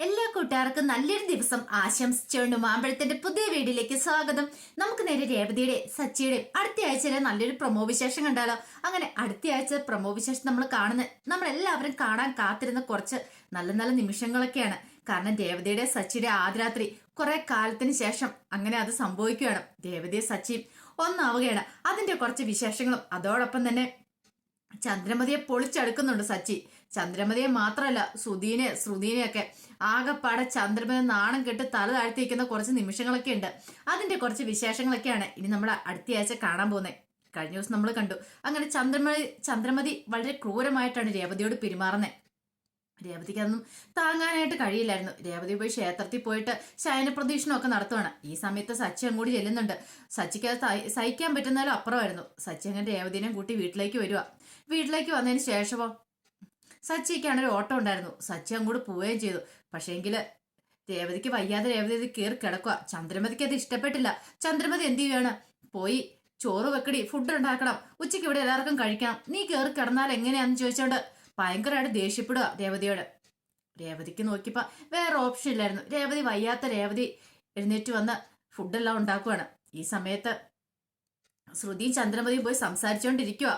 എല്ലാ കൂട്ടുകാർക്കും നല്ലൊരു ദിവസം ആശംസിച്ചുകൊണ്ട് മാമ്പഴത്തിന്റെ പുതിയ വീഡിയോയിലേക്ക് സ്വാഗതം. നമുക്ക് നേരെ രേവതിയുടെ സച്ചിയുടെ അടുത്ത ആഴ്ചയിലെ നല്ലൊരു പ്രൊമോ വിശേഷം കണ്ടാലോ? അങ്ങനെ അടുത്ത ആഴ്ച പ്രൊമോ വിശേഷം നമ്മൾ കാണുന്നത് നമ്മളെല്ലാവരും കാണാൻ കാത്തിരുന്ന കുറച്ച് നല്ല നല്ല നിമിഷങ്ങളൊക്കെയാണ്. കാരണം രേവതിയുടെ സച്ചിയുടെ ആദ്യരാത്രി കുറെ കാലത്തിന് ശേഷം അങ്ങനെ അത് സംഭവിക്കുകയാണ്. രേവതിയെ സച്ചിയും ഒന്നാവുകയാണ്. അതിന്റെ കുറച്ച് വിശേഷങ്ങളും അതോടൊപ്പം തന്നെ ചന്ദ്രമതിയെ പൊളിച്ചെടുക്കുന്നുണ്ട് സച്ചി. ചന്ദ്രമതിയെ മാത്രമല്ല സുധീനെ ശ്രുതീനെയൊക്കെ ആകെപ്പാടെ ചന്ദ്രമതി നാണം കെട്ട് തല താഴ്ത്തിയിരിക്കുന്ന കുറച്ച് നിമിഷങ്ങളൊക്കെ ഉണ്ട്. അതിന്റെ കുറച്ച് വിശേഷങ്ങളൊക്കെയാണ് ഇനി നമ്മൾ അടുത്തയാഴ്ച കാണാൻ പോകുന്നത് കഴിഞ്ഞ ദിവസം നമ്മൾ കണ്ടു. അങ്ങനെ ചന്ദ്രമതി ചന്ദ്രമതി വളരെ ക്രൂരമായിട്ടാണ് രേവതിയോട് പെരുമാറുന്നത് രേവതിക്ക് അതൊന്നും താങ്ങാനായിട്ട് കഴിയില്ലായിരുന്നു. രേവതി പോയി ക്ഷേത്രത്തിൽ പോയിട്ട് ശയന പ്രദക്ഷിണമൊക്കെ നടത്തുവാണ്. ഈ സമയത്ത് സച്ചി അങ്ങോട്ട് ചെല്ലുന്നുണ്ട്. സച്ചിക്ക് അത് സഹി- സഹിക്കാൻ പറ്റുന്നാലും അപ്പുറമായിരുന്നു. സച്ചി അങ്ങനെ രേവതിനെയും കൂട്ടി വീട്ടിലേക്ക് വരിക വീട്ടിലേക്ക് വന്നതിന് ശേഷമോ? സച്ചിക്കാണ് ഒരു ഓട്ടം ഉണ്ടായിരുന്നു. സച്ചി അങ്ങോട്ട് പോവുകയും ചെയ്തു. പക്ഷേങ്കിൽ രേവതിക്ക് വയ്യാതെ രേവതി കയറി കിടക്കുക ചന്ദ്രമതിക്ക് അത് ഇഷ്ടപ്പെട്ടില്ല. ചന്ദ്രമതി എന്ത് ചെയ്യാണ് പോയി ചോറ് വെക്കടി ഫുഡ് ഉണ്ടാക്കണം. ഉച്ചയ്ക്ക് ഇവിടെ എല്ലാവർക്കും കഴിക്കണം. നീ കയറി കിടന്നാൽ എങ്ങനെയാന്ന് ചോദിച്ചോണ്ട് ഭയങ്കരമായിട്ട് ദേഷ്യപ്പെടുക രേവതിയോട്. രേവതിക്ക് നോക്കിയപ്പോൾ വേറെ ഓപ്ഷൻ ഇല്ലായിരുന്നു. രേവതി വയ്യാത്ത രേവതി എഴുന്നേറ്റ് വന്ന് ഫുഡെല്ലാം ഉണ്ടാക്കുവാണ്. ഈ സമയത്ത് ശ്രുതിയും ചന്ദ്രമതിയും പോയി സംസാരിച്ചുകൊണ്ടിരിക്കുക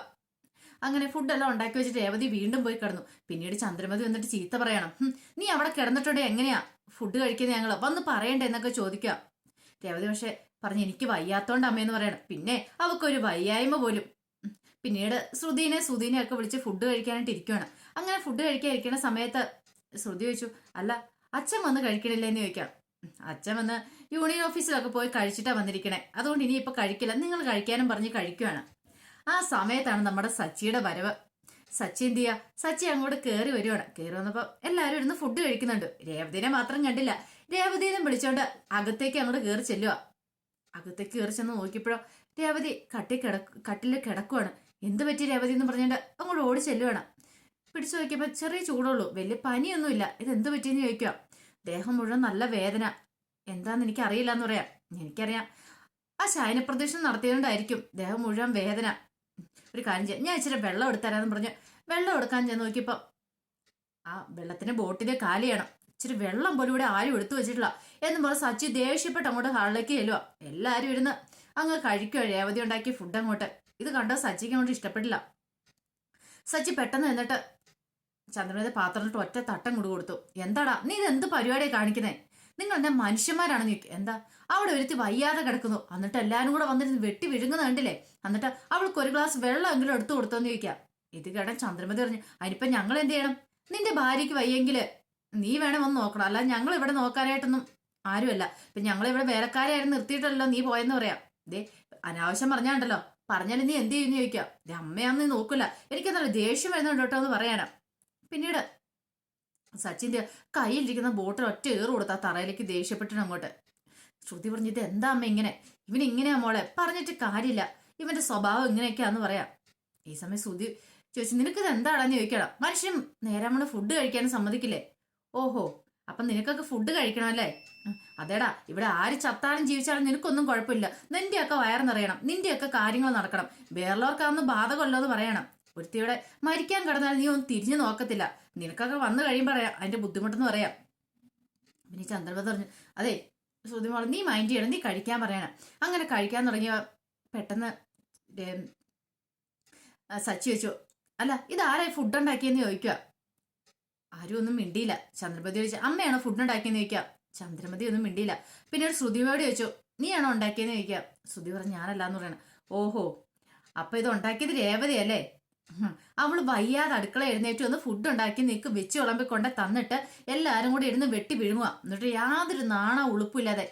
അങ്ങനെ ഫുഡെല്ലാം ഉണ്ടാക്കി വെച്ചിട്ട് രേവതി വീണ്ടും പോയി കിടന്നു. പിന്നീട് ചന്ദ്രമതി വന്നിട്ട് ചീത്ത പറയണം. നീ അവിടെ കിടന്നിട്ടുണ്ടെ എങ്ങനെയാ? ഫുഡ് കഴിക്കുന്നത് ഞങ്ങൾ വന്ന് പറയണ്ടേ എന്നൊക്കെ ചോദിക്കുക. രേവതി പക്ഷെ പറഞ്ഞു എനിക്ക് വയ്യാത്തോണ്ട് അമ്മയെന്ന് പറയണം. പിന്നെ അവക്കൊരു വയ്യായ്മ പോലും. പിന്നീട് ശ്രുതിനെ ശ്രുതിനെ ഒക്കെ വിളിച്ച് ഫുഡ് കഴിക്കാനായിട്ട് ഇരിക്കുകയാണ് അങ്ങനെ ഫുഡ് കഴിക്കാൻ ഇരിക്കുന്ന സമയത്ത് ശ്രുതി ചോദിച്ചു അല്ല അച്ഛൻ വന്ന് കഴിക്കണില്ലേ എന്ന് ചോദിക്കാം. അച്ഛൻ വന്ന് യൂണിയൻ ഓഫീസിലൊക്കെ പോയി കഴിച്ചിട്ടാണ് വന്നിരിക്കണേ. അതുകൊണ്ട് ഇനി ഇപ്പൊ കഴിക്കില്ല. നിങ്ങൾ കഴിക്കാനും പറഞ്ഞ് കഴിക്കുകയാണ് ആ സമയത്താണ് നമ്മുടെ സച്ചിയുടെ വരവ്. സച്ചി എന്ത് ചെയ്യാ? സച്ചി അങ്ങോട്ട് കയറി വരുവാണ്. കയറി വന്നപ്പോ എല്ലാവരും ഇരുന്ന് ഫുഡ് കഴിക്കുന്നുണ്ട്. രേവതിനെ മാത്രം കണ്ടില്ല. രേവതിനെ വിളിച്ചോണ്ട് അകത്തേക്ക് അങ്ങോട്ട് കയറി ചെല്ലുക അകത്തേക്ക് കയറി ചെന്ന് നോക്കിയപ്പോഴോ രേവതി കട്ടി കിടക്ക് കട്ടിൽ കിടക്കുവാണ്. എന്ത് പറ്റി രേവതി എന്ന് പറഞ്ഞുകൊണ്ട് അങ്ങോട്ട് ഓടി ചെല്ലുവാണ്. പിടിച്ചു നോക്കിയപ്പോ ചെറിയ ചൂടുള്ളൂ. വലിയ പനിയൊന്നുമില്ല. ഇത് എന്ത് പറ്റിയെന്ന് ചോദിക്കുക ദേഹം മുഴുവൻ നല്ല വേദന. എന്താന്ന് എനിക്ക് അറിയില്ല എന്ന് പറയാം. എനിക്കറിയാം. ആ ശയനപ്രദക്ഷിണം നടത്തിയതുകൊണ്ടായിരിക്കും ദേഹം മുഴുവൻ വേദന. ഒരു കാര്യം ചെയ്യാം. ഞാൻ ഇച്ചിരി വെള്ളം എടുത്തരാന്ന് പറഞ്ഞ് വെള്ളം എടുക്കാൻ ചെന്ന് നോക്കിയപ്പോ ആ വെള്ളത്തിന്റെ ബോട്ടിലെ കാലി ചെയ്യണം ഇച്ചിരി വെള്ളം പോലും ഇവിടെ ആരും എടുത്തു വെച്ചിട്ടില്ല എന്ന് പറഞ്ഞ് സച്ചി ദേഷ്യപ്പെട്ട് അങ്ങോട്ട് ഹാളിലേക്ക് ചെല്ലുക എല്ലാവരും ഇരുന്ന് അങ്ങ് കഴിക്കുക രേവതി ഉണ്ടാക്കിയ ഫുഡ് അങ്ങോട്ട്. ഇത് കണ്ട? സച്ചിക്ക് അങ്ങോട്ട് ഇഷ്ടപ്പെട്ടില്ല. സച്ചി പെട്ടെന്ന് എന്നിട്ട് ചന്ദ്രനത്തെ പാത്രത്തിട്ട് ഒറ്റ തട്ടം കൂടി കൊടുത്തു. എന്താടാ? നീ ഇത് എന്ത് പരിപാടിയാണ് കാണിക്കുന്നേ? നിങ്ങൾ എന്താ മനുഷ്യന്മാരാണെന്ന് ചോദിക്കും എന്താ? അവിടെ ഒരുത്തി വയ്യാതെ കിടക്കുന്നു. എന്നിട്ട് എല്ലാവരും കൂടെ വന്നിരുന്ന് വെട്ടി വിഴുങ്ങുന്ന കണ്ടില്ലേ? എന്നിട്ട് അവൾക്ക് ഒരു ഗ്ലാസ് വെള്ളമെങ്കിലും എടുത്തു കൊടുത്തോന്ന് ചോദിക്കാം. ഇത് കേടാൻ ചന്ദ്രമതി പറഞ്ഞു. അതിനിപ്പം ഞങ്ങൾ എന്ത് ചെയ്യണം? നിന്റെ ഭാര്യയ്ക്ക് വയ്യെങ്കിൽ നീ വേണം വന്ന് നോക്കണം. അല്ല ഞങ്ങൾ ഇവിടെ നോക്കാനായിട്ടൊന്നും ആരുമല്ല. ഇപ്പൊ ഞങ്ങൾ ഇവിടെ വേലക്കാരായിരുന്നു നിർത്തിയിട്ടല്ലോ നീ പോയെന്ന് പറയാം. ദേ അനാവശ്യം പറഞ്ഞാണ്ടല്ലോ. പറഞ്ഞാലും നീ എന്ത് ചെയ്യുന്നു ചോദിക്കാം. ദേ അമ്മയാന്ന് നീ നോക്കില്ല എനിക്കെന്താ ദേഷ്യം വരുന്നുണ്ട് കേട്ടോ എന്ന് പറയാനാ. പിന്നീട് സച്ചിന്റെ കയ്യിലിരിക്കുന്ന ബോട്ടിൽ ഒറ്റ ഏറ് കൊടുത്താ തറയിലേക്ക് ദേഷ്യപ്പെട്ടിട്ട് അങ്ങോട്ട്. ശ്രുതി പറഞ്ഞു ഇത് എന്താ അമ്മ ഇങ്ങനെ? ഇവൻ ഇങ്ങനെയാ മോളെ? പറഞ്ഞിട്ട് കാര്യമില്ല. ഇവന്റെ സ്വഭാവം ഇങ്ങനെയൊക്കെയാന്ന് പറയാം. ഈ സമയം ശ്രുതി ചോദിച്ചു നിനക്കിത് എന്താണെന്ന് ചോദിക്കണം. മനുഷ്യൻ നേരെ നമ്മൾ ഫുഡ് കഴിക്കാനും സമ്മതിക്കില്ലേ? ഓഹോ അപ്പൊ നിനക്കൊക്കെ ഫുഡ് കഴിക്കണം അല്ലേ? അതേടാ ഇവിടെ ആര് ചത്താലും ജീവിച്ചാലും നിനക്കൊന്നും കുഴപ്പമില്ല. നിന്റെയൊക്കെ വയർ നിറയണം. നിന്റെയൊക്കെ കാര്യങ്ങൾ നടക്കണം. വേറുള്ളവർക്കാന്ന് ബാധകമല്ലോ എന്ന് പറയണം. ഒരുത്തിയുടെ മരിക്കാൻ കിടന്നാൽ നീ ഒന്നും തിരിഞ്ഞു നോക്കത്തില്ല. നിനക്കൊക്കെ വന്നു കഴിയുമ്പോൾ പറയാം. അതിന്റെ ബുദ്ധിമുട്ടെന്ന് പറയാം. പിന്നെ ചന്ദ്രപതി പറഞ്ഞു അതെ ശ്രുതി നീ മൈൻഡ് ചെയ്യണം. നീ കഴിക്കാൻ പറയണം. അങ്ങനെ കഴിക്കാൻ തുടങ്ങിയ പെട്ടെന്ന് സച്ചി വെച്ചു അല്ല ഇതാരാ ഫുഡ് ഉണ്ടാക്കിയെന്ന് ചോദിക്കുക ആരും ഒന്നും മിണ്ടിയില്ല. ചന്ദ്രമതി ചോദിച്ചു അമ്മയാണോ ഫുഡ് ഉണ്ടാക്കിയെന്ന് ചോദിക്കുക ചന്ദ്രമതി ഒന്നും മിണ്ടിയില്ല. പിന്നെ ഒരു ശ്രുതിയോട് ചോദിച്ചു നീയാണോ ഉണ്ടാക്കിയെന്ന് ചോദിക്കുക ശ്രുതി പറഞ്ഞു ഞാനല്ലാന്ന് പറയണം. ഓഹോ അപ്പൊ ഇത് ഉണ്ടാക്കിയത് രേവതി അവൾ വയ്യാതെ അടുക്കള എഴുന്നേറ്റ് വന്ന് ഫുഡ് ഉണ്ടാക്കി നിക്ക് വെച്ച് വിളമ്പിക്കൊണ്ട് തന്നിട്ട് എല്ലാവരും കൂടി ഇരുന്ന് വെട്ടി വിഴുങ്ങുക എന്നിട്ട് യാതൊരു നാണ ഉളുപ്പില്ലാതെ.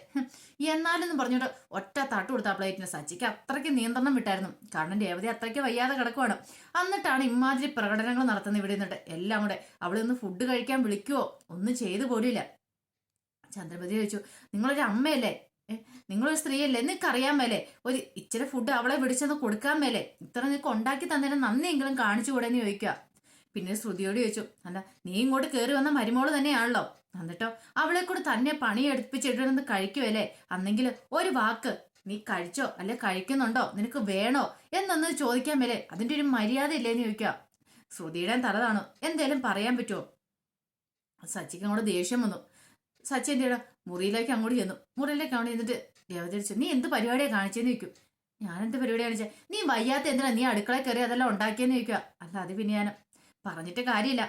എന്നാലെന്ന് പറഞ്ഞിട്ട് ഒറ്റ തട്ട് കൊടുത്ത പ്ലേറ്റിന് സച്ചിക്ക് അത്രയ്ക്ക് നിയന്ത്രണം വിട്ടായിരുന്നു. കാരണം രേവതി അത്രയ്ക്ക് വയ്യാതെ കിടക്കുവാണ്. എന്നിട്ടാണ് ഇമാതിരി പ്രകടനങ്ങൾ നടത്തുന്നത് ഇവിടെ നിന്നിട്ട് എല്ലാം കൂടെ. അവളെ ഒന്ന് ഫുഡ് കഴിക്കാൻ വിളിക്കുവോ? ഒന്നും ചെയ്തു പോലില്ല ചന്ദ്രപതി ചോദിച്ചു നിങ്ങളൊരു അമ്മയല്ലേ? നിങ്ങളൊരു സ്ത്രീയല്ലേ? നിനക്ക് അറിയാൻ മേലെ. ഒരു ഇച്ചിരി ഫുഡ് അവളെ വിളിച്ചൊന്ന് കൊടുക്കാൻ മേലെ. ഇത്ര നിനക്ക് ഉണ്ടാക്കി തന്നതിന് നന്ദിയെങ്കിലും കാണിച്ചു കൂടെ എന്ന് ചോദിക്കുക. പിന്നെ ശ്രുതിയോട് ചോദിച്ചു അല്ല നീ ഇങ്ങോട്ട് കയറി വന്ന മരുമോൾ തന്നെയാണല്ലോ? എന്നിട്ടോ അവളെ കൂടെ തന്നെ പണി എടുപ്പിച്ചിട്ടിരുന്ന് കഴിക്കുമല്ലേ അന്നെങ്കിൽ ഒരു വാക്ക് നീ കഴിച്ചോ? അല്ലെ കഴിക്കുന്നുണ്ടോ? നിനക്ക് വേണോ? എന്നൊന്ന് ചോദിക്കാൻ മേലെ അതിന്റെ ഒരു മര്യാദ ഇല്ലേന്ന് ചോദിക്കുക. ശ്രുതിയുടെ തലതാണോ എന്തേലും പറയാൻ പറ്റുമോ സച്ചിക്ക് അങ്ങോട്ട് ദേഷ്യം വന്നു. സച്ചി എന്റെ മുറിയിലേക്ക് അങ്ങോട്ട് ചെന്നു. മുറിയിലേക്ക് അങ്ങോട്ട് ചെന്നിട്ട് ദേവത അടിച്ചു നീ എന്ത് പരിപാടിയാണ് കാണിച്ചെന്ന് ചോദിക്കും. എന്ത് പരിപാടി കാണിച്ചേ? നീ വയ്യാത്ത എന്തിനാ നീ അടുക്കള കയറി അതെല്ലാം ഉണ്ടാക്കിയെന്ന് ചോദിക്കുക. അല്ല അത് പിന്നെ ഞാൻ പറഞ്ഞിട്ട് കാര്യമില്ല.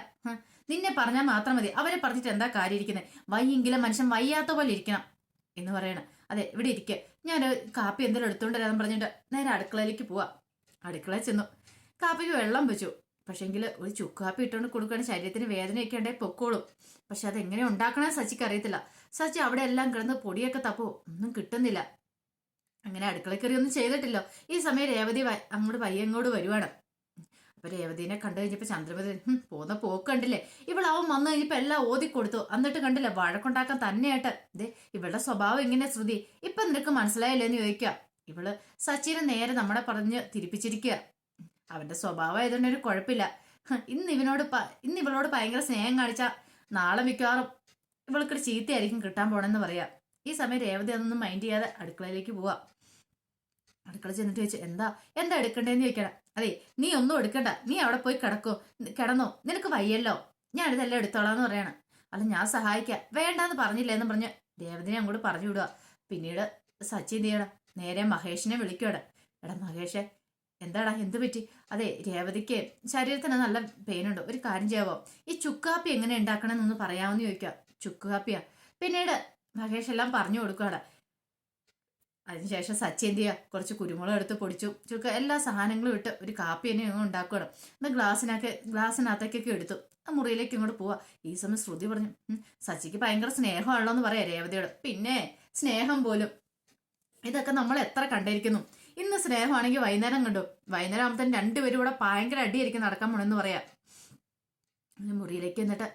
നിന്നെ പറഞ്ഞാൽ മാത്രം മതി. അവരെ പറഞ്ഞിട്ട് എന്താ കാര്യം ഇരിക്കുന്നത് വയ്യെങ്കിലും മനുഷ്യൻ വയ്യാത്ത പോലെ ഇരിക്കണം. എന്ന് പറയണം. അതെ ഇവിടെ ഇരിക്കെ. ഞാൻ കാപ്പി എന്തെങ്കിലും വരാമെന്ന് പറഞ്ഞിട്ട് നേരെ അടുക്കളയിലേക്ക് പോവാ. അടുക്കളയിൽ ചെന്നു. കാപ്പിക്ക് വെള്ളം വെച്ചു. പക്ഷേങ്കിൽ ഒരു ചുക്കാപ്പി ഇട്ടുകൊണ്ട് കൊടുക്കുകയാണ്. ശരീരത്തിന് വേദനയൊക്കെ ഉണ്ടെങ്കിൽ പൊക്കോളും. പക്ഷെ അതെങ്ങനെ ഉണ്ടാക്കണമെന്ന് സച്ചിക്ക് അറിയത്തില്ല. സച്ചി അവിടെ എല്ലാം കിടന്ന് പൊടിയൊക്കെ തപ്പോ. ഒന്നും കിട്ടുന്നില്ല. അങ്ങനെ അടുക്കള കയറി ഒന്നും ചെയ്തിട്ടില്ലോ. ഈ സമയം രേവതി അങ്ങോട്ട് പയ്യങ്ങോട് വരുവാണ്. അപ്പൊ രേവതിനെ കണ്ടു കഴിഞ്ഞപ്പോ ചന്ദ്രമതി "ഹും, പോന്ന പോക്ക് കണ്ടില്ലേ? ഇവളാവും വന്നു കഴിഞ്ഞപ്പോ എല്ലാം ഓതി കൊടുത്തു. എന്നിട്ട് കണ്ടില്ലേ വഴക്കുണ്ടാക്കാൻ തന്നെയായിട്ട്. ദേ ഇവളുടെ സ്വഭാവം എങ്ങനെ ശ്രുതി. ഇപ്പൊ നിനക്ക് മനസ്സിലായില്ലേ എന്ന് ചോദിക്കാം. ഇവൾ സച്ചിനെ നേരെ നമ്മളെ പറഞ്ഞ് തിരിപ്പിച്ചിരിക്കുക അവന്റെ സ്വഭാവം ആയതുകൊണ്ട് ഒരു കുഴപ്പമില്ല. ഇന്ന് ഇവനോട് ഇന്ന് ഇവളോട് ഭയങ്കര സ്നേഹം കാണിച്ച നാളെ മിക്കവാറും ഇവൾക്കൊരു ചീത്തയായിരിക്കും കിട്ടാൻ പോണെന്ന് പറയാ. ഈ സമയം രേവതി അതൊന്നും മൈൻഡ് ചെയ്യാതെ അടുക്കളയിലേക്ക് പോവാ. അടുക്കള ചെന്നിട്ട് ചോദിച്ചു എന്താ എന്താ എടുക്കണ്ടേന്ന് ചോദിക്കണം. അതെ നീ ഒന്നും എടുക്കണ്ട. നീ അവിടെ പോയി കിടക്കോ. കിടന്നോ. നിനക്ക് വയ്യല്ലോ. ഞാൻ ഇതെല്ലാം എടുത്തോളാന്ന് പറയണം. അല്ല ഞാൻ സഹായിക്കാം. വേണ്ടാന്ന് പറഞ്ഞില്ല എന്ന് പറഞ്ഞ് രേവതിനെ അങ്ങോട്ട് പറഞ്ഞു വിടുക പിന്നീട് സച്ചി എന്ത് ചെയ്യണം? നേരെ മഹേഷിനെ വിളിക്കുവാണ്. എടാ മഹേഷേ എന്താടാ എന്ത് പറ്റി? അതെ രേവതിക്ക് ശരീരത്തിന് നല്ല പെയിനുണ്ട്. ഒരു കാര്യം ചെയ്യാവോ? ഈ ചുക്കാപ്പി എങ്ങനെ ഉണ്ടാക്കണം എന്നൊന്ന് പറയാമെന്ന് ചോദിക്കുക. ചുക്ക് കാപ്പിയാ പിന്നീട് മഹേഷ് എല്ലാം പറഞ്ഞു കൊടുക്കുകയാണ് അതിനുശേഷം സച്ചി എന്ത് ചെയ്യുക കുറച്ച് കുരുമുളക് എടുത്ത് പൊടിച്ചു. ചുക്ക എല്ലാ സാധനങ്ങളും ഇട്ട് ഒരു കാപ്പി തന്നെ ഞങ്ങൾ ഉണ്ടാക്കുകയാണ് എന്നാൽ ഗ്ലാസ്സിനൊക്കെ ഗ്ലാസ്സിനകത്തേക്കൊക്കെ എടുത്തു. ആ മുറിയിലേക്ക് ഇങ്ങോട്ട് പോവാ. ഈ സമയം ശ്രുതി പറഞ്ഞു "ഉം, സച്ചിക്ക് ഭയങ്കര സ്നേഹമാണല്ലോ എന്ന് പറയാം രേവതിയോട്. പിന്നെ സ്നേഹം പോലും. ഇതൊക്കെ നമ്മൾ എത്ര കണ്ടിരിക്കുന്നു? ഇന്ന് സ്നേഹമാണെങ്കിൽ വൈകുന്നേരം കണ്ടു. വൈകുന്നേരം ആകുമ്പോൾ രണ്ടുപേരും കൂടെ ഭയങ്കര അടിയായിരിക്കും നടക്കാൻ പോണെന്ന് പറയാം. മുറിയിലേക്ക് എന്നിട്ട്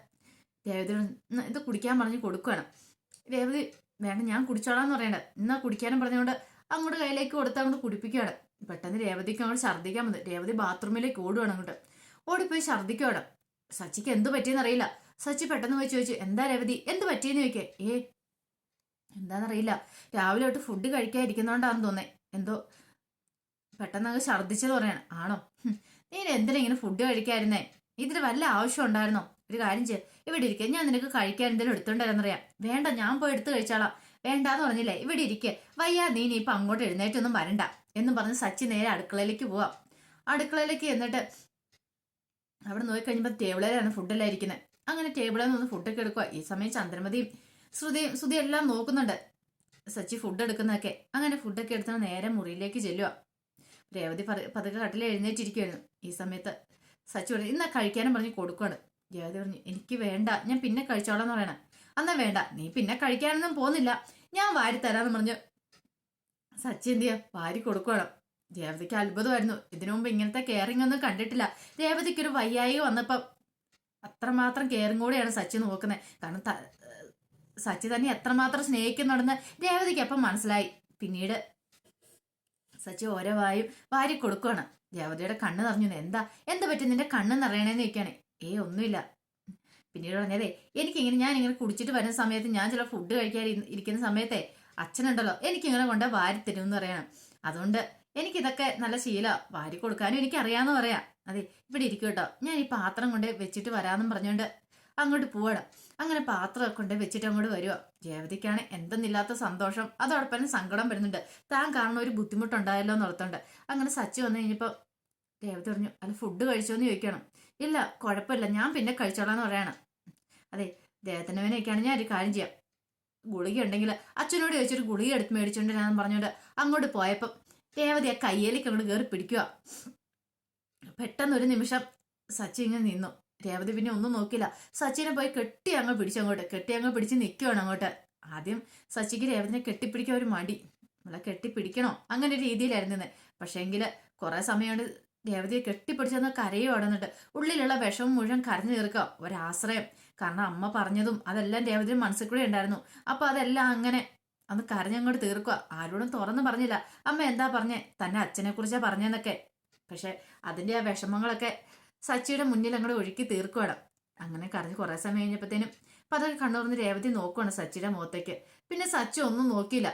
"ഇന്ന് ഇത് കുടിക്കാൻ പറഞ്ഞ് കൊടുക്കുകയാണ് രേവതി വേണ്ട ഞാൻ കുടിച്ചോളാന്ന് പറയണ്ട. എന്നാ കുടിക്കാനും പറഞ്ഞുകൊണ്ട് അങ്ങോട്ട് കയ്യിലേക്ക് കൊടുത്ത് അങ്ങോട്ട് കുടിപ്പിക്കുകയാണ് പെട്ടെന്ന് രേവതിക്ക് അങ്ങോട്ട് ഛർദ്ദിക്കാൻ വന്നു. രേവതി ബാത്റൂമിലേക്ക് ഓടുകയാണ് അങ്ങോട്ട്. ഓടിപ്പോയി ഛർദ്ദിക്കുകയാണ് സച്ചിക്ക് എന്ത് പറ്റിയെന്ന് അറിയില്ല. സച്ചി പെട്ടെന്ന് പോയി ചോദിച്ചു എന്താ രേവതി എന്ത് പറ്റിയെന്ന് ചോദിക്കേ? ഏ എന്താണെന്നറിയില്ല രാവിലെ തൊട്ട് ഫുഡ് കഴിക്കാതിരിക്കുന്നോണ്ടാന്ന് തോന്നേ. എന്തോ പെട്ടെന്ന് അങ്ങ് ഛർദ്ദിച്ചത് പറയാണ്. ആണോ? നീ എന്തിനാ ഇങ്ങനെ ഫുഡ് കഴിക്കായിരുന്നേ ഇതിന് വല്ല ആവശ്യം ഉണ്ടായിരുന്നോ? ഒരു കാര്യം ചെയ്യ. ഇവിടെ ഇരിക്കുക ഞാൻ നിനക്ക് കഴിക്കാൻ എന്തെങ്കിലും എടുത്തോണ്ടായിരുന്നറിയാം വേണ്ട ഞാൻ പോയി എടുത്തു കഴിച്ചാളാം. വേണ്ടാന്ന് പറഞ്ഞില്ലേ? ഇവിടെ ഇരിക്കുക വയ്യാ നീ നീ ഇപ്പൊ അങ്ങോട്ട് എഴുന്നേറ്റൊന്നും വരണ്ട എന്ന് പറഞ്ഞ് സച്ചി നേരെ അടുക്കളയിലേക്ക് പോവാം. അടുക്കളയിലേക്ക് എന്നിട്ട് അവിടെ നോക്കി നോക്കിക്കഴിഞ്ഞപ്പോൾ ടേബിളിലാണ് ഫുഡെല്ലാം ഇരിക്കുന്നത് അങ്ങനെ ടേബിളിൽ നിന്ന് ഫുഡൊക്കെ എടുക്കുക ഈ സമയം ചന്ദ്രമതിയും ശ്രുതിയും ശ്രുതി എല്ലാം നോക്കുന്നുണ്ട്. സച്ചി ഫുഡ് എടുക്കുന്നതൊക്കെ. അങ്ങനെ ഫുഡൊക്കെ എടുത്താൽ നേരെ മുറിയിലേക്ക് ചെല്ലുക രേവതി പത- പതുക്കെ കട്ടിൽ എഴുന്നേറ്റിരിക്കുവായിരുന്നു. ഈ സമയത്ത് സച്ചു പറഞ്ഞു ഇന്നാ കഴിക്കാനും പറഞ്ഞ് കൊടുക്കുകയാണ് രേവതി പറഞ്ഞു എനിക്ക് വേണ്ട ഞാൻ പിന്നെ കഴിച്ചോളാം എന്ന് പറയണേ. അന്നാ വേണ്ട നീ പിന്നെ കഴിക്കാനൊന്നും പോകുന്നില്ല ഞാൻ വാരി തരാന്ന് പറഞ്ഞു സച്ചി എന്ത് ചെയ്യാ? വാരി കൊടുക്കുകയാണ് രേവതിക്ക് അത്ഭുതമായിരുന്നു. ഇതിനു മുമ്പ് ഇങ്ങനത്തെ കെയറിംഗ് ഒന്നും കണ്ടിട്ടില്ല. രേവതിക്ക് ഒരു വയ്യായി വന്നപ്പം അത്രമാത്രം കെയറിംഗ് കൂടെയാണ് സച്ചി നോക്കുന്നത്. കാരണം സച്ചി തന്നെ എത്രമാത്രം സ്നേഹിക്കുന്നുണ്ടെന്ന് രേവതിക്ക് അപ്പം മനസ്സിലായി. പിന്നീട് സച്ചി ഓരോ വാരി കൊടുക്കുകയാണ് ദേവതയുടെ കണ്ണ് നിറഞ്ഞു. എന്താ? എന്താ പറ്റി നിന്റെ കണ്ണ് നിറയണേന്ന് ചോദിക്കുകയാണ് ഏ ഒന്നുമില്ല. പിന്നീട് പറഞ്ഞതേ എനിക്കിങ്ങനെ ഞാൻ ഇങ്ങനെ കുടിച്ചിട്ട് വരുന്ന സമയത്ത് ഞാൻ ചില ഫുഡ് കഴിക്കാൻ ഇരി- ഇരിക്കുന്ന സമയത്തെ അച്ഛനുണ്ടല്ലോ എനിക്കിങ്ങനെ കൊണ്ട് വാരി തരും എന്ന് പറയണം. അതുകൊണ്ട് എനിക്കിതൊക്കെ നല്ല ശീല. വാരി കൊടുക്കാനും എനിക്ക് അറിയാന്ന് പറയാം. അതെ ഇവിടെ ഇരിക്കും കേട്ടോ. ഞാൻ ഈ പാത്രം കൊണ്ട് വെച്ചിട്ട് വരാമെന്നും പറഞ്ഞുകൊണ്ട് അങ്ങോട്ട് പോവാണ്. അങ്ങനെ പാത്രം കൊണ്ട് വെച്ചിട്ട് അങ്ങോട്ട് വരുക രേവതിക്കാണ് എന്തെന്നില്ലാത്ത സന്തോഷം. അതോടൊപ്പം സങ്കടം വരുന്നുണ്ട്. താൻ കാരണം ഒരു ബുദ്ധിമുട്ടുണ്ടായല്ലോ എന്ന് ഓർത്തുണ്ട്. അങ്ങനെ സച്ചി വന്നു കഴിഞ്ഞപ്പോൾ രേവതി പറഞ്ഞു അല്ല ഫുഡ് കഴിച്ചോ എന്ന് ചോദിക്കണം. ഇല്ല കുഴപ്പമില്ല. ഞാൻ പിന്നെ കഴിച്ചോളാം എന്ന് പറയണം. അതെ ദേഹത്തിനവനൊക്കെയാണ് ഞാൻ ഒരു കാര്യം ചെയ്യാം. ഗുളിക ഉണ്ടെങ്കിൽ അച്ഛനോട് ചോദിച്ചൊരു ഗുളിക എടുത്ത് മേടിച്ചോണ്ട് ഞാൻ പറഞ്ഞോണ്ട് അങ്ങോട്ട് പോയപ്പം രേവതി ആ കയ്യേലേക്ക് അങ്ങോട്ട് കയറി പിടിക്കുക പെട്ടെന്നൊരു നിമിഷം സച്ചി ഇങ്ങനെ നിന്നു. രേവതി പിന്നെ ഒന്നും നോക്കില്ല സച്ചിനെ പോയി കെട്ടി അങ്ങ് പിടിച്ചു അങ്ങോട്ട്. കെട്ടി അങ്ങ് പിടിച്ച് നിൽക്കുവാണ് അങ്ങോട്ട്. ആദ്യം സച്ചിക്ക് രേവതിനെ കെട്ടിപ്പിടിക്കാൻ ഒരു മടി. നമ്മളെ കെട്ടിപ്പിടിക്കണോ? അങ്ങനെ ഒരു രീതിയിലായിരുന്നു പക്ഷേങ്കിൽ കുറെ സമയം കൊണ്ട് രേവതിയെ കെട്ടിപ്പിടിച്ചെന്ന് കരയുവാണ് എന്നിട്ട് ഉള്ളിലുള്ള വിഷമം മുഴുവൻ കരഞ്ഞു തീർക്കുക. ഒരാശ്രയം. കാരണം അമ്മ പറഞ്ഞതും അതെല്ലാം രേവതിയുടെ മനസ്സിൽ കൂടെ ഉണ്ടായിരുന്നു. അപ്പൊ അതെല്ലാം അങ്ങനെ അന്ന് കരഞ്ഞങ്ങോട്ട് തീർക്കുക. ആരോടും തുറന്നു പറഞ്ഞില്ല. അമ്മ എന്താ പറഞ്ഞേ? തന്നെ അച്ഛനെ കുറിച്ചാ പറഞ്ഞെന്നൊക്കെ. പക്ഷെ അതിന്റെ ആ വിഷമങ്ങളൊക്കെ സച്ചിയുടെ മുന്നിൽ അങ്ങോട്ട് ഒഴുക്കി തീർക്കുവാണ്. അങ്ങനെ കരഞ്ഞ് കുറേ സമയം കഴിഞ്ഞപ്പോഴത്തേനും അതൊക്കെ കണ്ണുറന്ന് രേവതി നോക്കുവാണ് സച്ചിയുടെ മുഖത്തേക്ക്. പിന്നെ സച്ചി ഒന്നും നോക്കിയില്ല.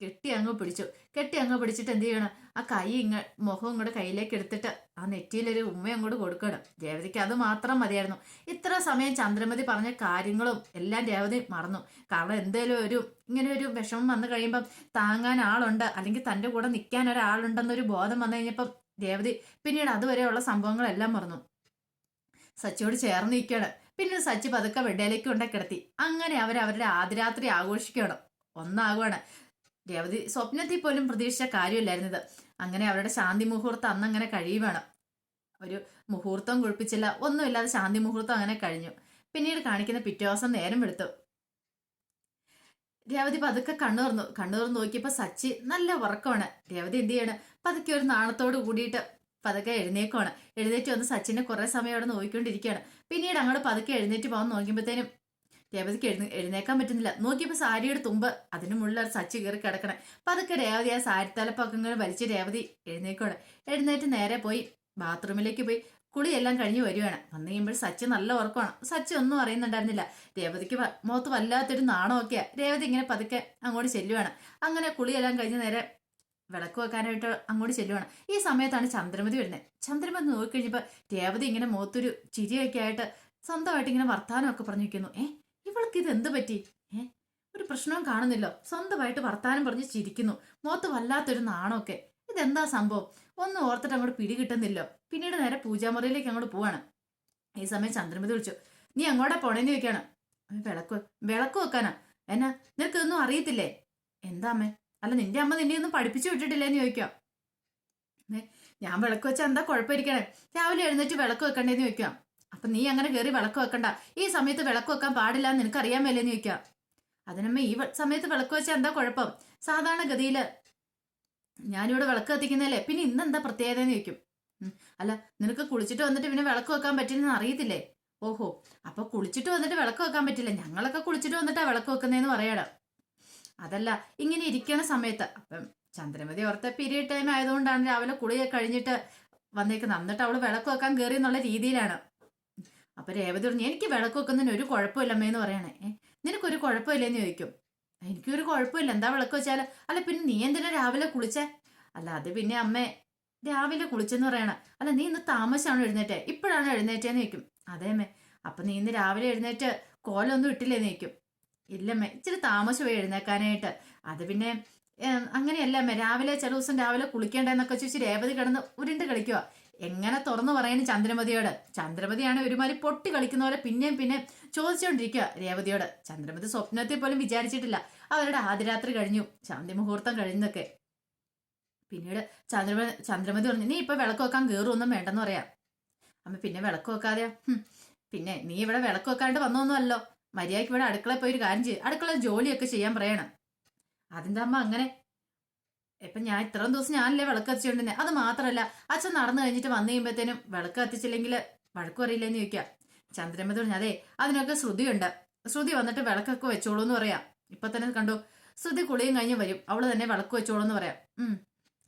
കെട്ടി അങ്ങ് പിടിച്ചു. കെട്ടി അങ്ങ് പിടിച്ചിട്ട് എന്ത് ചെയ്യണം? ആ കൈ ഇങ്ങ മുഖം ഇങ്ങോട്ട് കയ്യിലേക്ക് എടുത്തിട്ട് ആ നെറ്റിയിലൊരു ഉമ്മ അങ്ങോട്ട് കൊടുക്കണം രേവതിക്ക് അത് മാത്രം മതിയായിരുന്നു. ഇത്ര സമയം ചന്ദ്രമതി പറഞ്ഞ കാര്യങ്ങളും എല്ലാം രേവതി മറന്നു. കാരണം എന്തേലും ഒരു ഇങ്ങനെ ഒരു വിഷമം വന്നു കഴിയുമ്പം താങ്ങാൻ ആളുണ്ട്. അല്ലെങ്കിൽ തന്റെ കൂടെ നിൽക്കാൻ ഒരാളുണ്ടെന്നൊരു ബോധം വന്നു കഴിഞ്ഞപ്പം രേവതി പിന്നീട് അതുവരെയുള്ള സംഭവങ്ങളെല്ലാം മറന്നു. സച്ചിയോട് ചേർന്ന് നിൽക്കുകയാണ്. പിന്നെ സച്ചി പതുക്കെ വെഡയിലേക്ക് കൊണ്ടേ കിടത്തി. അങ്ങനെ അവർ അവരുടെ ആദ്യരാത്രി ആഘോഷിക്കുകയാണ്. ഒന്നാകുവാണ്. രേവതി സ്വപ്നത്തിൽ പോലും പ്രതീക്ഷിച്ച കാര്യമില്ലായിരുന്നത്. അങ്ങനെ അവരുടെ ശാന്തി മുഹൂർത്തം അന്ന് അങ്ങനെ കഴിയുവാണ്. ഒരു മുഹൂർത്തം കുഴിപ്പിച്ചില്ല. ഒന്നുമില്ലാതെ ശാന്തി മുഹൂർത്തം അങ്ങനെ കഴിഞ്ഞു. പിന്നീട് കാണിക്കുന്ന പിറ്റേ ദിവസം നേരം വെളുത്തു. രേവതി പതുക്കെ കണ്ണു തുറന്നു കണ്ണു തുറന്ന് നോക്കിയപ്പോ സച്ചി നല്ല ഉറക്കമാണ്. രേവതി എന്ത് ചെയ്യാണ്? പതുക്കെ ഒരു നാണത്തോട് കൂടിയിട്ട് പതുക്കെ എഴുന്നേക്കുവാണ്. എഴുന്നേറ്റ് വന്ന് സച്ചിനെ കുറെ സമയം അവിടെ നോക്കിക്കൊണ്ടിരിക്കുകയാണ്. പിന്നീട് അങ്ങോട്ട് പതുക്കെ എഴുന്നേറ്റ് പോകാൻ നോക്കിയപ്പോഴത്തേനും രേവതിക്ക് എഴുന്ന എഴുന്നേക്കാൻ പറ്റുന്നില്ല. നോക്കിയപ്പോൾ സാരിയുടെ തുമ്പ് അതിന് ഒരു സച്ചി കയറി കിടക്കണേ. പതുക്കെ രേവതി ആ സാരി തലപ്പൊക്കെ ഇങ്ങനെ വലിച്ച് രേവതി എഴുന്നേക്കുവാണ്. എഴുന്നേറ്റ് നേരെ പോയി ബാത്റൂമിലേക്ക് പോയി. കുളിയെല്ലാം കഴിഞ്ഞ് വരുവാണ്. വന്നു കഴിയുമ്പോൾ സച്ചി നല്ല ഉറക്കമാണ്. സച്ചി ഒന്നും അറിയുന്നുണ്ടായിരുന്നില്ല. രേവതിക്ക് മുഖത്ത് വല്ലാത്തൊരു നാണമൊക്കെയാ. രേവതി ഇങ്ങനെ പതുക്കെ അങ്ങോട്ട് ചെല്ലുവാണ്. അങ്ങനെ കുളിയെല്ലാം കഴിഞ്ഞ് നേരെ വിളക്ക് വെക്കാനായിട്ട് അങ്ങോട്ട് ചെല്ലുവാണ്. ഈ സമയത്താണ് ചന്ദ്രമതി വരുന്നത്. ചന്ദ്രമതി നോക്കിക്കഴിഞ്ഞപ്പോൾ രേവതി ഇങ്ങനെ മുഖത്തൊരു ചിരിയൊക്കെ ആയിട്ട് സ്വന്തമായിട്ട് ഇങ്ങനെ വർത്താനമൊക്കെ പറഞ്ഞു വയ്ക്കുന്നു ഏ ഇവൾക്ക് ഇത് എന്ത് പറ്റി? ഏ ഒരു പ്രശ്നവും കാണുന്നില്ലോ. സ്വന്തമായിട്ട് വർത്താനം പറഞ്ഞ് ചിരിക്കുന്നു. മുഖത്ത് വല്ലാത്തൊരു നാണമൊക്കെ. ഇതെന്താ സംഭവം? ഒന്നും ഓർത്തിട്ട് അങ്ങോട്ട് പിടി കിട്ടുന്നില്ല. പിന്നീട് നേരെ പൂജാമുറിയിലേക്ക് അങ്ങോട്ട് പോവാണ്. ഈ സമയം ചന്ദ്രമതി വിളിച്ചു. നീ അങ്ങോട്ടാ പോണേന്ന് ചോദിക്കാണ്. വിളക്ക് വിളക്ക് വെക്കാനാ. എന്നാ നിനക്ക് ഇതൊന്നും അറിയത്തില്ലേ? എന്താ അമ്മേ? അല്ല നിന്റെ അമ്മ നിന്നെ ഒന്നും പഠിപ്പിച്ചു വിട്ടിട്ടില്ലേന്ന് ചോദിക്കാം. ഞാൻ വിളക്ക് വെച്ചാൽ എന്താ കുഴപ്പമിരിക്കണേ? രാവിലെ എഴുന്നേറ്റ് വിളക്ക് വെക്കണ്ടേന്ന് ചോദിക്കാം. അപ്പൊ നീ അങ്ങനെ കയറി വിളക്ക് വെക്കണ്ട. ഈ സമയത്ത് വിളക്ക് വെക്കാൻ പാടില്ല എന്ന് നിനക്ക് അറിയാൻ മേലേന്ന് ചോദിക്കാം. അതിനമ്മ ഈ സമയത്ത് വിളക്ക് വെച്ചാൽ എന്താ കുഴപ്പം? സാധാരണ ഗതിയിൽ ഞാനിവിടെ വിളക്ക് കത്തിക്കുന്നല്ലേ പിന്നെ ഇന്ന് എന്താ പ്രത്യേകത എന്ന് ചോദിക്കും അല്ല നിനക്ക് കുളിച്ചിട്ട് വന്നിട്ട് പിന്നെ വിളക്ക് വെക്കാൻ പറ്റില്ലെന്ന് അറിയത്തില്ലേ? ഓഹോ അപ്പൊ കുളിച്ചിട്ട് വന്നിട്ട് വിളക്ക് വെക്കാൻ പറ്റില്ല. ഞങ്ങളൊക്കെ കുളിച്ചിട്ട് വന്നിട്ടാ വിളക്ക് വെക്കുന്നതെന്ന് പറയടാ. അതല്ല ഇങ്ങനെ ഇരിക്കുന്ന സമയത്ത് അപ്പം ചന്ദ്രമതി ഓർത്ത പീരീഡ് ടൈം ആയതുകൊണ്ടാണ് രാവിലെ കുളിയൊക്കെ കഴിഞ്ഞിട്ട് വന്നേക്കുന്നത്. എന്നിട്ട് അവൾ വിളക്ക് വെക്കാൻ കയറി എന്നുള്ള രീതിയിലാണ് അപ്പൊ രേവതി പറഞ്ഞു എനിക്ക് വിളക്ക് വെക്കുന്നതിന് ഒരു കുഴപ്പമില്ലമ്മേന്ന് പറയണേ. നിനക്കൊരു കുഴപ്പമില്ലെന്ന് ചോദിക്കും. എനിക്കൊരു കുഴപ്പമില്ല. എന്താ വിളക്ക് വെച്ചാൽ? അല്ല പിന്നെ നീ എന്തിനാ രാവിലെ കുളിച്ചേ? അല്ല അത് പിന്നെ അമ്മേ രാവിലെ കുളിച്ചെന്ന് പറയണ. അല്ല നീ ഇന്ന് താമസിച്ചാണോ എഴുന്നേറ്റേ? ഇപ്പോഴാണോ എഴുന്നേറ്റേന്ന് ചോദിക്കും. അതേമ്മേ അപ്പൊ നീ ഇന്ന് രാവിലെ എഴുന്നേറ്റ് കോലൊന്നും ഇട്ടില്ലേന്ന് ചോദിക്കും. ഇല്ലമ്മേ ഇച്ചിരി താമസമായി എഴുന്നേക്കാനായിട്ട്. അത് പിന്നെ അങ്ങനെയല്ല അമ്മേ. രാവിലെ ചില ദിവസം രാവിലെ കുളിക്കേണ്ടെന്നൊക്കെ ചോദിച്ച് രേവതി കിടന്ന് ഉരുണ്ട് കളിക്കുക എങ്ങനെ തുറന്നു പറയുന്നു ചന്ദ്രമതിയോട്? ചന്ദ്രമതിയാണ് ഒരുമാതിരി പൊട്ടി കളിക്കുന്ന പോലെ പിന്നെയും പിന്നെ ചോദിച്ചുകൊണ്ടിരിക്കുക രേവതിയോട്. ചന്ദ്രമതി സ്വപ്നത്തെ പോലും വിചാരിച്ചിട്ടില്ല. അവരുടെ ആദ്യരാത്രി കഴിഞ്ഞു. ശാന്തി മുഹൂർത്തം കഴിഞ്ഞൊക്കെ പിന്നീട് ചന്ദ്രമ ചന്ദ്രമതി പറഞ്ഞു നീ ഇപ്പൊ വിളക്ക് വെക്കാൻ കയറുമൊന്നും വേണ്ടെന്ന് പറയാം. അമ്മ പിന്നെ വിളക്ക് വെക്കാതെയോ? ഹും, പിന്നെ നീ ഇവിടെ വിളക്ക് വെക്കാണ്ട് വന്നൊന്നുമല്ലോ. മര്യാദയ്ക്ക് ഇവിടെ അടുക്കളയിൽ പോയി ഒരു കാര്യം ചെയ്യും. അടുക്കള ജോലിയൊക്കെ ചെയ്യാൻ പറയണം. അതിന്റെ അമ്മ അങ്ങനെ ഇപ്പൊ ഞാൻ ഇത്രയും ദിവസം ഞാനല്ലേ വിളക്ക് കത്തിച്ചുകൊണ്ടിരുന്നെ? അത് മാത്രമല്ല അച്ഛൻ നടന്നു കഴിഞ്ഞിട്ട് വന്നു കഴിയുമ്പോഴത്തേനും വിളക്ക് കത്തിച്ചില്ലെങ്കിൽ വഴക്കു അറിയില്ലെന്ന് ചോദിക്കാം ചന്ദ്രമ്മ പറഞ്ഞു അതെ അതിനൊക്കെ ശ്രുതിയുണ്ട്. ശ്രുതി വന്നിട്ട് വിളക്കൊക്കെ വെച്ചോളൂ എന്ന് പറയാം. ഇപ്പൊ തന്നെ കണ്ടു ശ്രുതി കുളിയും കഴിഞ്ഞ് വരും. അവൾ തന്നെ വിളക്ക് വെച്ചോളൂ എന്ന് പറയാം. ഉം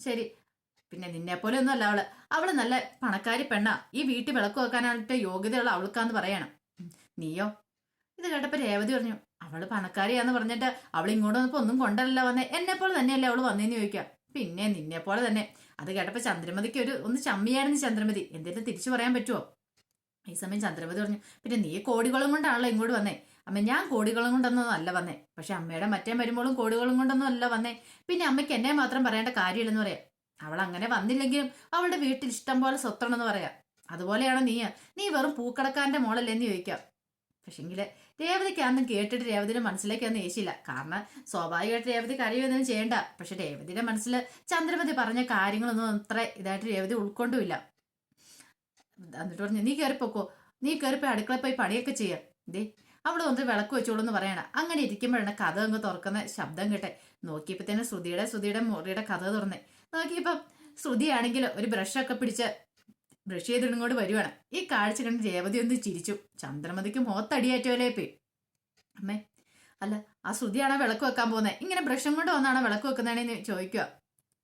ശരി. പിന്നെ നിന്നെ പോലെ ഒന്നും അല്ല അവൾ. അവൾ നല്ല പണക്കാരി പെണ്ണാ. ഈ വീട്ടിൽ വിളക്ക് വെക്കാനായിട്ട് യോഗ്യതയുള്ള അവൾക്കാന്ന് പറയണം. നീയോ? ഇത് കേട്ടപ്പോ രേവതി പറഞ്ഞു അവൾ പണക്കാരിയാന്ന് പറഞ്ഞിട്ട് അവൾ ഇങ്ങോട്ട് വന്നപ്പോ ഒന്നും കൊണ്ടല്ല വന്നേ. എന്നെ പോലെ തന്നെയല്ലേ അവൾ വന്നേന്ന് ചോദിക്കാം. പിന്നെ നിന്നെ പോലെ തന്നെ. അത് കേട്ടപ്പോ ചന്ദ്രമതിക്ക് ഒരു ഒന്ന് ചമ്മിയായിരുന്നു ചന്ദ്രമതി. എന്തെങ്കിലും തിരിച്ചു പറയാൻ പറ്റുമോ ഈ സമയം ചന്ദ്രമതി പറഞ്ഞു പിന്നെ നീ കോടികളും കൊണ്ടാണല്ലോ ഇങ്ങോട്ട് വന്നേ. അമ്മ ഞാൻ കോടികളും കൊണ്ടൊന്നും അല്ല വന്നേ. പക്ഷെ അമ്മയുടെ മറ്റേ വരുമ്പോഴും കോടികളും കൊണ്ടൊന്നും അല്ല വന്നേ. പിന്നെ അമ്മയ്ക്ക് എന്നെ മാത്രം പറയേണ്ട കാര്യമില്ലെന്ന് പറയാം. അവൾ അങ്ങനെ വന്നില്ലെങ്കിലും അവളുടെ വീട്ടിൽ ഇഷ്ടം പോലെ സ്വത്തണെന്ന് പറയാം. അതുപോലെയാണോ നീ നീ വെറും പൂക്കടക്കാരന്റെ മോളല്ലേന്ന് ചോദിക്കാം. പക്ഷെങ്കിൽ രേവതിക്ക് അന്നും കേട്ടിട്ട് രേവതിയുടെ മനസ്സിലേക്ക് അന്ന് ഏശിയില്ല. കാരണം സ്വാഭാവികമായിട്ട് രേവതി കരയൊന്നും ചെയ്യണ്ട. പക്ഷെ രേവതിയുടെ മനസ്സിൽ ചന്ദ്രമതി പറഞ്ഞ കാര്യങ്ങളൊന്നും അത്ര ഇതായിട്ട് രേവതി ഉൾക്കൊണ്ടുമില്ല എന്നിട്ട് പറഞ്ഞു നീ കയറിപ്പോക്കോ നീ കയറിപ്പോയി അടുക്കള പോയി പണിയൊക്കെ ചെയ്യാം. ദേ അവിടെ വന്നിട്ട് വിളക്ക് വെച്ചോളൂ എന്ന് പറയണം. അങ്ങനെ ഇരിക്കുമ്പോഴാണ് കഥ അങ്ങ് തുറക്കുന്ന ശബ്ദം കേട്ടെ. തന്നെ ശ്രുതിയുടെ ശ്രുതിയുടെ മുറിയുടെ കഥ തുറന്നേ. നോക്കിയപ്പം ശ്രുതിയാണെങ്കിൽ ഒരു ബ്രഷൊക്കെ പിടിച്ച് ബ്രഷ് ചെയ്തിട്ട് ഇങ്ങോട്ട് വരുവാണ്. ഈ കാഴ്ച കണ്ട് രേവതി ഒന്ന് ചിരിച്ചു. ചന്ദ്രമതിക്ക് മുഖത്തടിയേറ്റോലേ പേ അമ്മേ അല്ല ആ ശ്രുതിയാണോ വിളക്ക് വെക്കാൻ പോകുന്നത് ഇങ്ങനെ ബ്രഷും കൊണ്ട് വന്നാണോ വിളക്ക് വെക്കുന്നതാണെന്ന് ചോദിക്കുക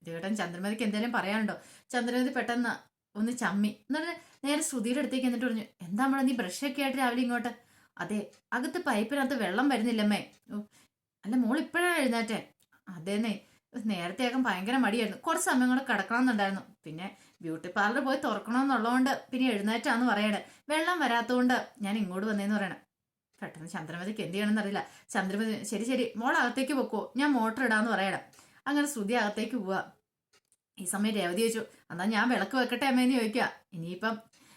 ചേട്ടൻ ചന്ദ്രമതിക്ക് എന്തെങ്കിലും പറയാനുണ്ടോ? ചന്ദ്രമതി പെട്ടെന്ന് ഒന്ന് ചമ്മി. എന്നിട്ട് നേരെ ശ്രുതിയുടെ അടുത്തേക്ക് എന്നിട്ട് പറഞ്ഞു എന്താ നമ്മളെ നീ ബ്രഷൊക്കെ ആയിട്ട് രാവിലെ ഇങ്ങോട്ട്? അതെ അകത്ത് പൈപ്പിനകത്ത് വെള്ളം വരുന്നില്ലമ്മേ. അല്ല മോൾ ഇപ്പോഴാണ് എഴുന്നേറ്റേ? അതേന്നേ നേരത്തെയൊക്കെ ഭയങ്കര മടിയായിരുന്നു. കുറച്ച് സമയം കൂടെ കിടക്കണമെന്നുണ്ടായിരുന്നു. പിന്നെ ബ്യൂട്ടി പാർലർ പോയി തുറക്കണമെന്നുള്ളതുകൊണ്ട് പിന്നെ എഴുന്നേറ്റാന്ന് പറയണേ. വെള്ളം വരാത്തതുകൊണ്ട് ഞാൻ ഇങ്ങോട്ട് വന്നേന്ന് പറയണേ. പെട്ടെന്ന് ചന്ദ്രമതിക്ക് എന്ത് ചെയ്യണമെന്ന് അറിയില്ല. ചന്ദ്രമതി ശരി ശരി മോൾ അകത്തേക്ക് പൊക്കോ. ഞാൻ മോട്ടർ ഇടാന്ന് പറയണം. അങ്ങനെ ശ്രുതി അകത്തേക്ക് പോവാ. ഈ സമയം രേവതി ചോദിച്ചു എന്നാ ഞാൻ വിളക്ക് വെക്കട്ടെ അമ്മേന്ന് ചോദിക്കുക ഇനിയിപ്പം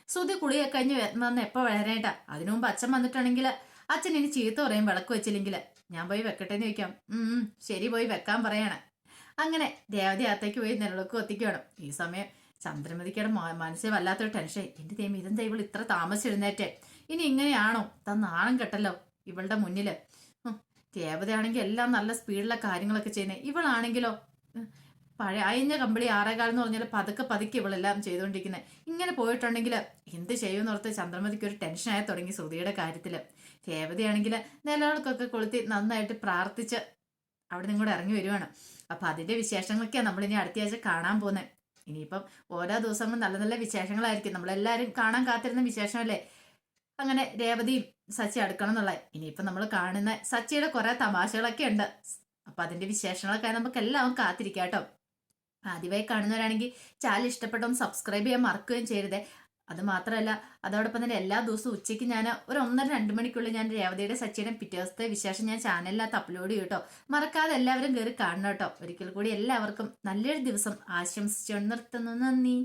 ശ്രുതി കുളിയൊക്കെ കഴിഞ്ഞ് വന്ന് എപ്പോൾ വരാനായിട്ടാ? അതിനു മുമ്പ് അച്ഛൻ വന്നിട്ടുണ്ടെങ്കിൽ അച്ഛൻ ഇനി ചീത്ത പറയും വിളക്ക് വെച്ചില്ലെങ്കിൽ. ഞാൻ പോയി വെക്കട്ടെ എന്ന് ചോദിക്കാം ശരി പോയി വെക്കാൻ പറയാണ്. അങ്ങനെ അകത്തേക്ക് പോയി നിലവിളക്ക് കത്തിക്കണം ഈ സമയം ചന്ദ്രമതിക്കയുടെ മനസ്സിൽ വല്ലാത്തൊരു ടെൻഷൻ എന്റെ ദൈവം ഇതെന്താ ഇവൾ ഇത്ര താമസിച്ച് എഴുന്നേറ്റ് ഇനി ഇങ്ങനെയാണോ? താൻ നാണം കെട്ടല്ലോ ഇവളുടെ മുന്നിൽ. ദേവതയാണെങ്കിൽ എല്ലാം നല്ല സ്പീഡിലെ കാര്യങ്ങളൊക്കെ ചെയ്യുന്നത് ഇവളാണെങ്കിലോ? പഴയ അയഞ്ഞ കമ്പിളി ആറേകാലം എന്ന് പറഞ്ഞാൽ പതുക്കെ പതുക്കെ ഇവളെല്ലാം ചെയ്തുകൊണ്ടിരിക്കുന്നത് ഇങ്ങനെ പോയിട്ടുണ്ടെങ്കിൽ എന്ത് ചെയ്യുമെന്ന് ഓർത്ത് ചന്ദ്രമതിക്ക് ഒരു ടെൻഷനായി തുടങ്ങി ശ്രുതിയുടെ കാര്യത്തിൽ ദേവതയാണെങ്കിൽ നിലവിളക്കൊക്കെ കൊളുത്തി നന്നായിട്ട് പ്രാർത്ഥിച്ച് അവിടെ നിന്നും ഇറങ്ങി വരുവാണ്. അപ്പൊ അതിന്റെ വിശേഷങ്ങളൊക്കെയാണ് നമ്മൾ ഇനി അടുത്ത ആഴ്ച കാണാൻ പോകുന്നത് ഇനിയിപ്പം ഓരോ ദിവസങ്ങളും നല്ല നല്ല വിശേഷങ്ങളായിരിക്കും. നമ്മളെല്ലാവരും കാണാൻ കാത്തിരുന്ന വിശേഷമല്ലേ? അങ്ങനെ രേവതിയും സച്ചി അടുക്കണം എന്നുള്ള. ഇനിയിപ്പം നമ്മൾ കാണുന്ന സച്ചിയുടെ കുറെ തമാശകളൊക്കെ ഉണ്ട്. അപ്പൊ അതിന്റെ വിശേഷങ്ങളൊക്കെ നമുക്ക് എല്ലാം കാത്തിരിക്കാം കേട്ടോ. ആദ്യമായി കാണുന്നവരാണെങ്കിൽ ചാനൽ ഇഷ്ടപ്പെട്ടൊന്ന് സബ്സ്ക്രൈബ് ചെയ്യാൻ മറക്കുകയും ചെയ്യരുതേ. അത് മാത്രമല്ല അതോടൊപ്പം തന്നെ എല്ലാ ദിവസവും ഉച്ചയ്ക്ക് ഞാൻ ഒരു ഒന്നര രണ്ട് മണിക്കുള്ളിൽ ഞാൻ രേവതിയുടെ സച്ചിയുടെ പിറ്റേ വിശേഷം ഞാൻ ചാനലിനകത്ത് അപ്ലോഡ് ചെയ്യും കേട്ടോ. മറക്കാതെ എല്ലാവരും കയറി കാണണം കേട്ടോ. ഒരിക്കൽ കൂടി എല്ലാവർക്കും നല്ലൊരു ദിവസം ആശംസിച്ചു നിർത്തുന്നു. നന്ദി.